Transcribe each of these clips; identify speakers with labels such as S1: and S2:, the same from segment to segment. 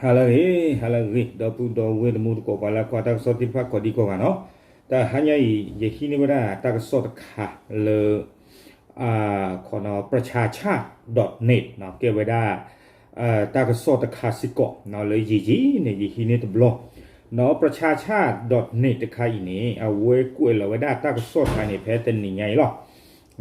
S1: ဟာလာရီဟာလာရီဒပူဒဝေဒမှုကိုပါလာကွာတာစောတိဖတ်ကိုဒီကိုကနော်တာဟညာယယခိနေဝဒတာကစောတခါလေအာခေါ်နော်ประชาชาติ .net နော်ကေဝဒအာတာကစောတခါစီကောနော်လေယီယီနေယခိနေတဘလောနော်ประชาชาติ .net တခါဤနေအဝဲကွယ်လဝဒတာကစောထိုင်နေဖဲတနေညိုင်လော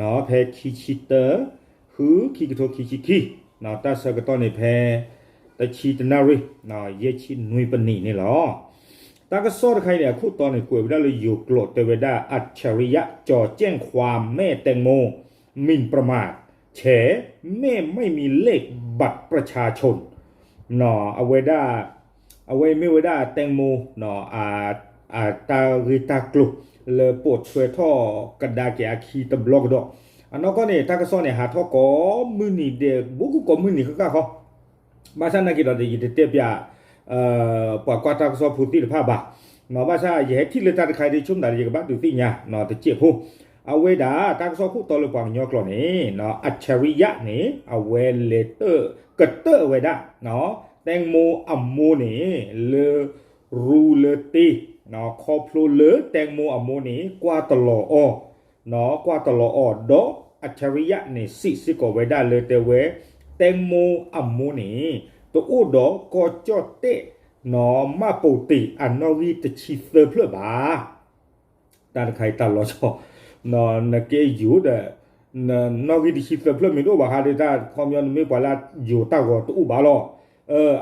S1: နော်ဖဲခီချီတဟူခီကတိုခီချီခီနော်တာဆကတော့နေဖဲ ตะ ชีตนารินาเยชินุยปนีนี่หรอตากระสอดใครเนี่ยคู่ตอนในกวยได้เลยอยู่โกรธเตเวดาอัจฉริยะจ่อแจ้งความแม่แตงโมมินประมาทแฉแม่ไม่มีเลขบัตรประชาชนหนอเอาไว้ได้เอาไว้ไม่ไว้ได้แตงโมหนออาอาตาริตากลุเลยปวดช่วยท่อกระดาแกคีตะบล็อกดอกอันนั้นก็เนี่ยตากระสอดเนี่ยหาท่อก็มือหนีเด็กบุกก็มือหนีเขาก็เขา ဘာသာနာကီတော့ဒီတက်ပြအာပွာကွာတာဆောဖူတီဖာဘာနော်ဘာသာယေတိလက်တာခိုင်ဒီချုံဒါရီကဘာဒူတိညာနော်တချစ်ဖို့အဝဲတာတာဆောခုတော်လပွာညောကလောနေနော်အချရိယနေအဝဲလေတကတဝဲတာနော်တန်မိုအမိုးနေလေရူလေတီနော်ခေါပလိုလေတန်မိုအမိုးနေကွာတလောအောနော်ကွာတလောအောဒေါအချရိယနေစိစိကိုဝဲတာလေတဝဲ temo amone to odo ko chote no ma poti anori te chi se ple ba ta khai ta lo cho no na ke yu de na no gi chi se ple mi do ba ha de ta khom yon mi pa la yu ta go tu ba lo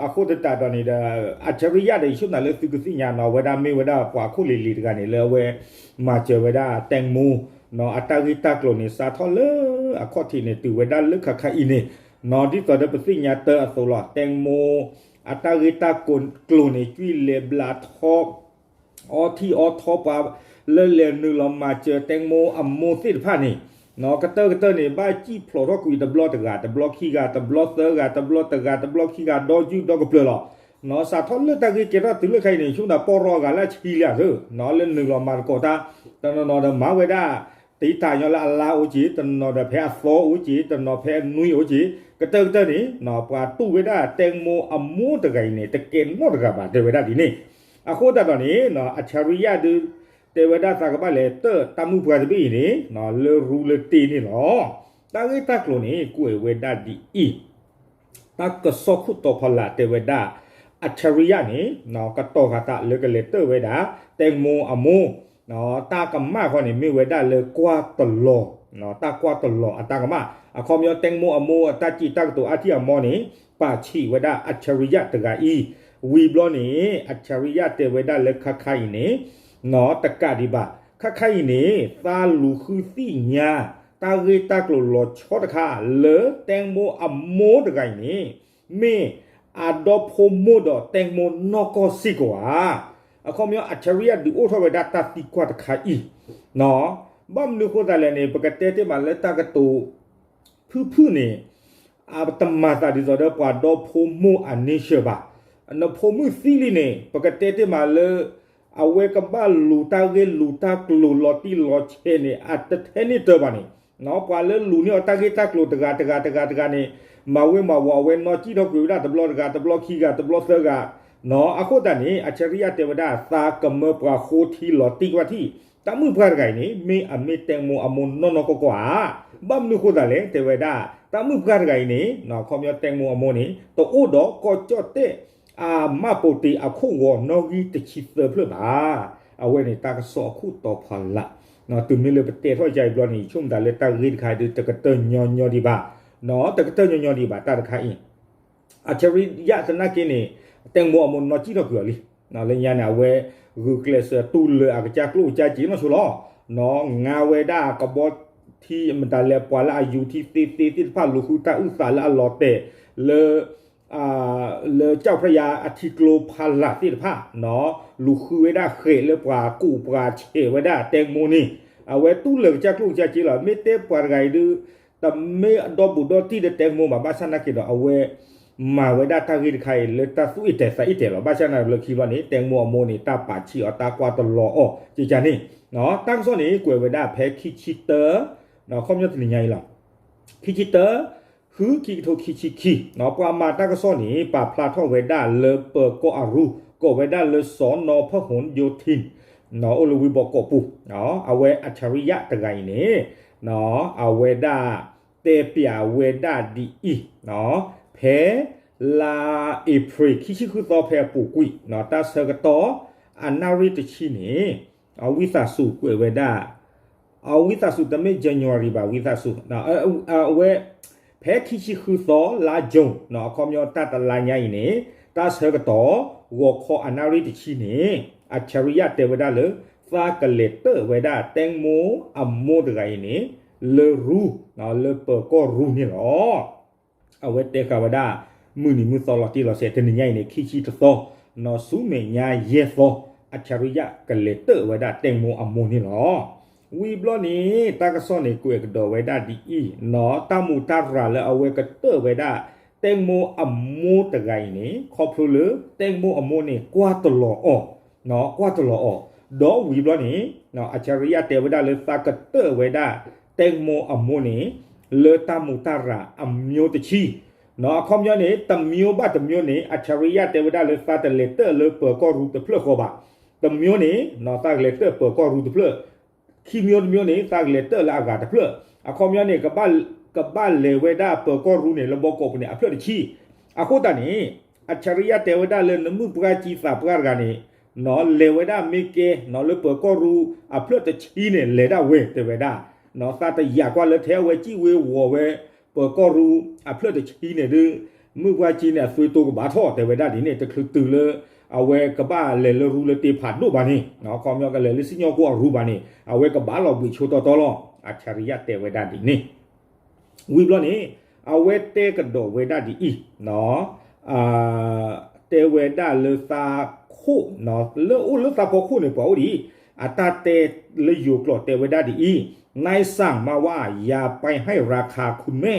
S1: အခုတတတော်နေတဲ့အချရိယတွေရှုနာလေသူကစီညာနော်ဝဒမေဝဒပွာခုလီလီတကနေလဲဝဲမာချေဝဒတန်မူနော်အတဂိတကလိုနေစာထောလေအခေါတိနေတူဝဒလခခအင်းနေ နော်ဒီဆိုတဲ့ပစိညာတအဆိုလာတန်မိုအတရီတာကွန်ကလိုနေကျွီလေဘလာထော့အော်တီအော်ထော့ပါလဲလဲနူလမချေတန်မိုအမိုစစ်ဖာနေနော်ကတကတနေဘာကြည့်ဖလိုရကွီဒဘလော့တကဒဘလော့ခီကဒဘလော့သကဒဘလော့တကဒဘလော့ခီကဒေါ်ဂျူဒေါ်ကပလောနော်စာထောလက်တကကြရတူလခိုင်နေရှုနာပေါ်ရောကလာချီလာဆိုနော်လဲနူလမကောတာတနော်နော်မဝေဒါ တိတာညလာအလာအိုဂျီတနော်တဲ့ဖဲအသောအိုဂျီတနော်ဖဲနွီအိုဂျီကတကတနေနော်ပွာတူဝေဒတန်မိုအမိုးတကိုင်နေတကယ်တော့တကပါတေဝေဒဒီနေအခုတတော်နေနော်အချရိယဒတေဝေဒသကပါလေတတမှုပွားတပိနေနော်လေရူလေတီနေနော်တာဂိတကလိုနေကိုဝေဒဒီဤတကဆောခုတောဖလာတေဝေဒအချရိယနေနော်ကတောခတာလေကလေတဝေဒတန်မိုအမိုး နော်တာကမခေါနေမိဝေဒလေကွာတလောနော်တာကွာတလောအတာကမအခေါမျောတက်မိုအမိုအတချီတက်တူအတိအမောနေပါချီဝဒအချရိယတကဤဝီဘလောနေအချရိယတေဝဒလက်ခခိုင်နေနော်တကဒီပါခခိုင်နေသာလူခုသိညာတာဂေတကလိုလောချောတခါလေတက်မိုအမိုတကိုင်နေမင်းအဒိုဖိုမိုဒတက်မိုနောကိုစီကွာ အခေါမျောအချရိယဒီအိုထဝဒတတိကွာတခါဤနော်ဘမ်နုခိုတလည်းနေပကတဲ့တဲ့မလက်တကတူဖူးဖူးနေအဘတမတာဒီဇော်တော့ပွာတော့ဖိုမှုအနိရှဘာအနဖိုမှုစီလီနေပကတဲ့တဲ့မလဲအဝဲကဘလူတာကေလူတာကလူလော်တီလော်ချေနေအတထဲနေတော့ပါနေနော်ပွာလဲလူနေတာကေတာကလူတကတကတကတကနေမဝဲမဝဝဲနော်ကြည့်တော့ကြည့်ရတဘလော့တကတဘလော့ခီကတဘလော့ဆာက နော်အခုတည်းနေအချရိယတေဝဒသာကမပရာခိုတီလော်တီဝတီတမှုဖရဂိုင်နေမေအမေတဲမိုအမွန်နော်နော်ကောကွာဘမ်နုခိုဒါလေတေဝဒတမှုဖရဂိုင်နေနော်ခေါမျောတဲမိုအမွန်နေတော့အိုတော့ကောကြော့တဲ့အာမပုတီအခုဝနော်ဂီတချီသဖလပါအဝဲနေတာကစောခုတော့ แต่มัวมันนอจีดอกเกลือลินะเลยยานาเวกูเกลเสตูเลอากจากลูจาจีนอสุลอน้องาเวดากบดที่มันตาเลปวาละอายุที่ตีตีที่พลูคุตาอุสาละลอเตเลอ่าเลเจ้าพระยาอธิโกลพันละที่ผ้าเนาะลูกคือเวดาเขยเลปลากูปลาเชเวดาแตงโมนี่เอาไว้ตู้เหลือจากลูกจากจีหล่อไม่เต็มปลาไงดื้อแต่ไม่ดอบุดอที่เดแตงโมมาบ้านชนักกิดเอาไว้ มาเวดาตากิดใครเลตาสู้อิเตสอิเตหรอบ้าชานาเลคีวันนี้แตงมัวโมนี่ตาป่าชีอตากวาตลออจีจานี่เนาะตั้งส่วนนี้กวยเวดาแพ้คิชิเตอร์เนาะข้อมยอดถึงไงล่ะคิชิเตอร์ฮือคิโทคิชิคิเนาะปามาตากส่วนนี้ป่าพลาทอเวดาเลเปอร์โกอารูโกเวดาเลสอนนอพหนโยทินเนาะโอลูวิบอกกปูเนาะเอาเวอัจฉริยะตะไงนี่เนาะเอาเวดาเตเปียเวดาดีอีเนาะ ဖဲလာအပရိခိရှိခုတော့ဖဲပူကွီနော်တဆကတော့အနာရီတချီနေအဝိသစုကွေဝေဒအဝိသစုတမေ January ပါဝိသစုနော်အဝဲဖဲခိရှိခုသောလာဂျုံနော်အခေါမျောတတလာညိုင်းနေတာဆကတော့ဝခောအနာရီတချီနေအချရိယတေဝဒလေသာကလေတဝေဒတဲငမိုအမိုဒဂိုင်းနေလေရူနော်လေပကောရူနေလော အဝဲတေကဝဒမူနီမူသောလတိလောစေတနေညိုင်းနေခိချိတသောနော်စုမေညာယေသောအချရိယကလေတဝေဒတဲငမိုအမိုနေလောဝီဘလနီတာကစောနေကွေကဒဝေဒဒီအီနော်တမှုတရလေအဝဲကတဝေဒတဲငမိုအမိုတဂိုင်းနေခေါပလူလေတဲငမိုအမိုနေကွာတလောအောနော်ကွာတလောအောဒေါ်ဝီဘလနီနော်အချရိယတေဝဒလေသကတဝေဒတဲငမိုအမိုနေ လေတမှုတရအမျိုးတချီနော်အခေါမျောနေတမျိုးဘတမျိုးနေအချရိယတေဝဒလေသတလေတလေပကောရူတဖလခောပါတမျိုးနေနော်တလေတပကောရူတဖလခီမျိုးမျိုးနေတလေတလာကတဖလအခေါမျောနေကပတ်ကပတ်လေဝဒပကောရူနေလဘောကောပနေအဖလတချီအခုတနေအချရိယတေဝဒလေနမှုပကကြီးစာပကကနေနော်လေဝဒမိကေနော်လေပကောရူအဖလတချီနေလေဒဝေတေဝဒ နော်သတရကွာလေထဲဝဲကြည့်ဝေဝဝဲပကောရူအဖလတချီနေဒီမှုပကကြီးနေဆွေတိုကဘာထောတေဝဒဒီနေတခလူတူလေအဝဲကပါလေလရူလေတေဖတ်လို့ပါနေနော်ခေါမြောကလေလစညောကိုရူပါနေအဝဲကပါလောဘီချိုတော်တော်လောအချရိယတေဝဒဒီနေဝီဘလနေအဝဲတေကတော့ဝေဒဒီအီနော်အာတေဝဒလေသာခုနော်လေဦးလေသာခုနေပေါ်ဒီ อัตราเตลยอยู่กรดเตวดาดีอีนายสั่งมาว่าอย่าไปให้ราคาคุณแม่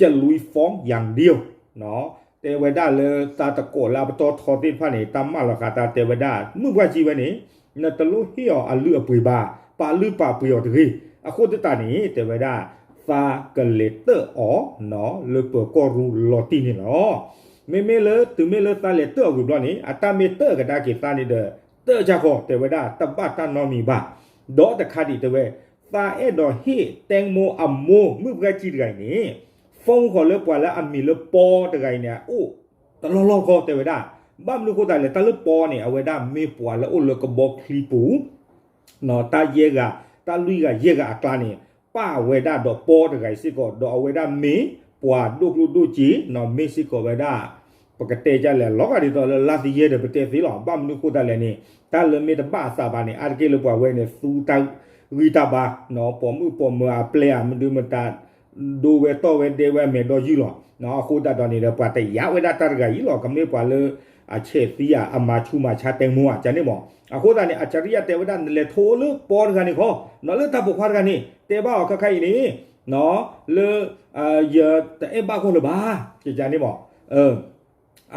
S1: จะลุยฟ้องอย่างเดียวเนาะเตวดาเลยตาตะโกลาปตอทอติพันเนตามมาราคาตาเตวดามึงว่าจีวันนี้นตะลุเฮียอัลเลือปุยบาปาลือปาปุยอดรีอะโคตตานี้เตวดาฟากเลเตอร์อ๋อเนาะเลเปกอรูลอตินี่เนาะเมเมเลตึเมเลตาเลเตอร์กูบลอนี่อัตาเมเตอร์กะดากิตานี่เด တေချာခေါ်တေဝဒတပတ်တနောမီဘာဒေါ်တခါဒီတဝဲသာအေဒေါ်ဟေတန်မိုအမိုမြုပ်ကကြည့်ကြိုင်နေဖုန်းခေါ်လဲပွာလဲအမီလဲပေါ်တကြိုင်နေအိုတလောလောခေါ်တေဝဒဘမ်လူကိုတိုင်လဲတလပေါ်နေအဝဲဒါမေပွာလဲအိုလကဘောခလီပူနော်တာရဲကတာလူကရဲကအကလာနေပဝဲဒါတော့ပေါ်တကြိုင်စစ်ကောတော့အဝဲဒါမင်းပွာဒုကလူဒုကြီးနော်မင်းစစ်ကောဝဲဒါ ပကတဲ့ကြလဲလောကဒီတော့လာစီရဲတဲ့ပတဲ့သေးလောက်ပမနုခုတလည်းနေတလမေတပါစာပါနေအာကေလပွားဝဲနေစူတောက်ဝီတာပါနော်ပေါ်မှုပေါ်မှာပလေယာမဒူမတာဒိုဝဲတော့ဝဲဒေဝဲမေတော့ယူလောနော်ခုတတော်နေတဲ့ပွားတဲ့ရဝဲတာတရကကြီးလောကမေပွားလေအခြေသီးရအမချူမချတဲ့မောဂျန်နေမောအခုတည်းနဲ့အချရိယတေဝဒနလေထိုးလို့ပေါ်ကနေခေါ်နော်လေတပုခါကနေတေဘာခခိုင်နေနော်လေအာယတေဘာခေါ်လို့ပါကြကြနေမောအဲ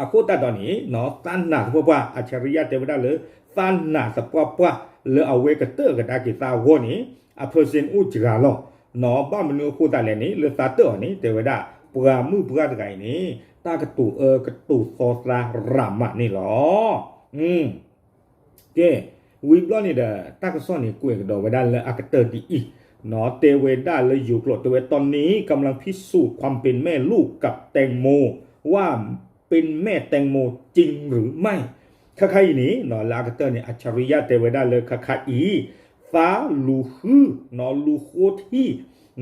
S1: အခုတတော်နေနော်တန်နာဘဘအချရိယတေဝဒလေတန်နာစပွားပွား le awe ke te ke da ke ta wo ni a person u jga lo no ba mnu khu ta le ni le ta te ni te wa da pra mu pra da kai ni ta ke tu e ke tu so sa ra ma ni lo hm ke wi blo ni da ta ke so ni kwe ke do wa da le a ke te ti i เนาะเตเวดาเลยอยู่กรดเตเวตอนนี้กำลังพิสูจน์ความเป็นแม่ลูกกับแตงโม ว่า เป็นแม่แตงโมจริงหรือไม่คาคาอีนี้นอลากเตอร์เนี่ยอัจฉริยะเตวไดาเลยคาคาอีฟ้าลูฮือนอลูโคที่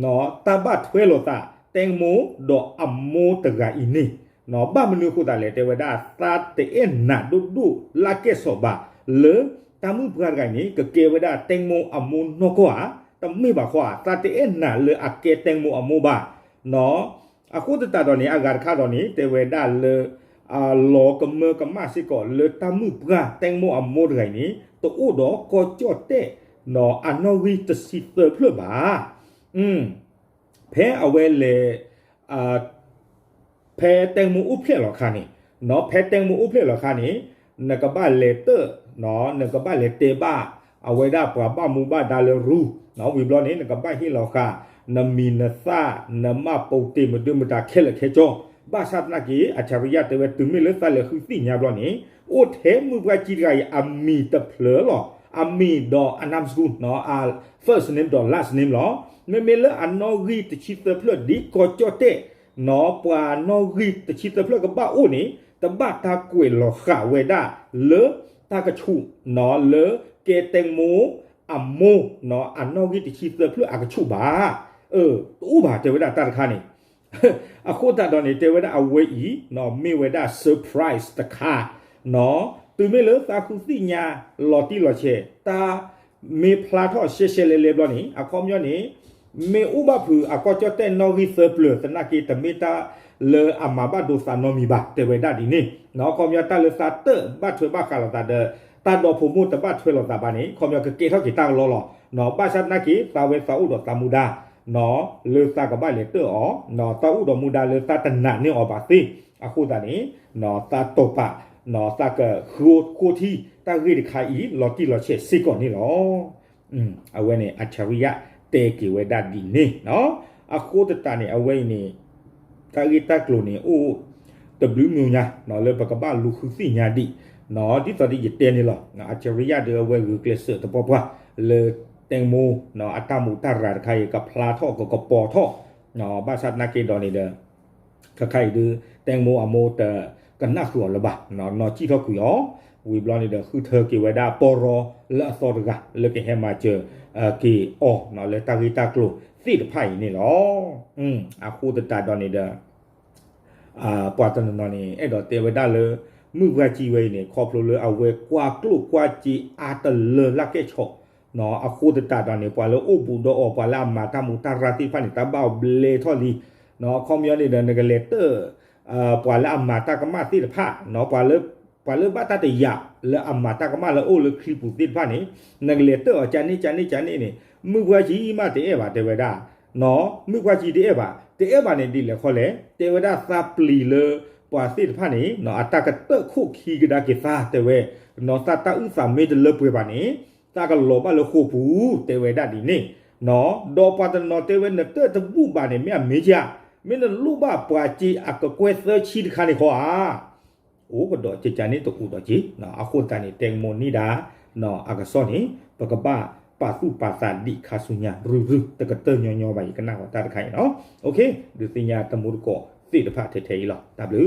S1: นอตาบัตเวโลตาแตงโมดออัมโมตกาอีนี่นอบ้ามนุคุตาเลเตวดาตาเตเอ็นนาดูดูลาเกสบาเลตามือพื่อนกันนี้ก็เกวดาแตงโมอัมโมนกว่าแต่ไม่อบาขวาตาเตเอ็นนาเลออาเกแตงโมอัมโมบาเนาะ အခုတတတော်နေအဂါခါတော်နေတေဝဒလေအာလောကမကမစိကောလေတမှုပရာတန်မိုအမိုရိုင်နီတိုအိုဒကိုကြော့တဲ့နော်အနော်ဝီတစီဖဖလပါอืมဖဲအဝဲလေအာဖဲတန်မိုဥဖလက်လောခါနီနော်ဖဲတန်မိုဥဖလက်လောခါနီနကဘလေတနော်နကဘလေတေဘာအဝဲဒါပဘာမူဘာဒါလေရူနော်ဝီဘလောနေနကဘဟီလောခါ နမီနသနမပုတ်တေမဒုမတာခဲလက်ခဲကြောဘာသာတနာကြီးအချရိယတဝဲသူမီလသလခုသိညာဘလောနေအိုထဲမူဘကြီးကြီးအမီတဖလလောအမီဒေါ်အနမ်စကူနော်အာ first name ဒေါ် last name လောမေမေလအနော်ဂီတချီတဖလဒီကောချောတဲ့နော်ပွာနော်ဂီတချီတဖလကဘာအိုနေတဘာတာကွေလောခဝေဒာလေတာကချုနော်လေကေတေမူအမိုနော်အနော်ဂီတချီတဖလအကချုပါ เนาะอันนอกิติชิเตเพื่ออากระชุบาเออตู้บาเทวดาตาตะคานี่ อะโคตาดอนนี่เทวดาอเวอีเนาะเมเวดาเซอร์ไพรส์ตะคาเนาะตูเมเลตาคุสิญาลอติลอเชตาเมพลาทอเชเชเลเลบลอนี่อะคอมยอนี่เมอุบะพืออะกอจอเตนอกิเซอร์เปลสนากีตะเมตา le amaba do sa no mi ba te we da di ni no kom ya ta le sa te ba thwe ba ka la ta de ta do phu mu ta ba thwe lo ta ba ni kom ya ke ke tho ki ta lo lo no ba sa na ki ta we sa u do ta mu da no le sa ka ba le te o no ta u do mu da le sa ta na ni o ba si a khu ta ni no ta to pa no ta ke khu khu thi ta ri de khai i lo ti lo che si ko ni lo um a we ni a chariya te ki we da di ni no a khu ta ta ni a we ni ကာဂီတက်ကလိုနေအိုတဘလူးမြူညာနော်လေပကဘာလူခုစီညာဒီနော်ဒီတော်ဒီရတဲ့နေလောနော်အချရိယ de ဝဲဂူကလစ်တပေါ်ပွားလေ တင်မူနော်အတမူတရာခိုင်ကဖလာထောကကပေါ်ထောနော်ဘာသတ်နာကေဒေါ်နေတယ်ခခိုင်ဒတင်မူအမိုတကနခုလဘနော်နော်ကြည့်တော့ကူရောဝီဘလောနေတဲ့ခုထကေဝဒါပေါ်ရောလာစောတကလေကေဟမချေအကေအောနော်လေတာဂီတက်ကလိုသိတဖိုင်နေလောอืมအခုတတတော်နေတဲ့အာပွာတနနော်နေအဲ့တော့တေဝဒလေမှုကကြီးဝဲနေခေါပလိုလေအဝဲကွာကလုကွာကြီးအာတလလကဲချောနော်အခုတတတော်နေပွာလေအိုဘူဒိုအောပွာလာမာတမူတရာတိဖာနေတဘောဘလေထော်လီနော်ကွန်မြူနီတဲ့ ငကလေတအာပွာလာမာတကမတိတဖာနော်ပွာလေပွာလေဘတာတရလေအမတာကမလေအိုလေခရီပူတိဖာနေငကလေတအချန်နေချန်နေချန်နေနေမှုကကြီးမတေးပါတေဝဒနော်မှုကကြီးတေးပါတေအဘာနေဒီလေခေါ်လေတေဝဒသပလီလေပွာစိတဖာနေနော်အတကတခုခီကဒါကေသာတေဝဲနော်တတဥစာမေဒလပွေပါနေ တကလောဘလခုပူတေဝဒဒီနေနော်ဒေါ်ပတ်နော်တေဝနတတဘူပါနေမြမေချာမင်းလူဘပွာချီအကကွဲသချီတခါနေခေါ်အာအိုးကတော့ချချန်နေတူတော့ကြီးနော်အခုတန်နေတေမွန်နီဒါနော်အကစောနေပကပပါစုပါစာဒီခါဆုညာရူရူတကတညညောပါယကနာဝတာတခိုင်နော်โอเคဒီစညာတမှုကောသိတဖတ်ထဲထဲလော W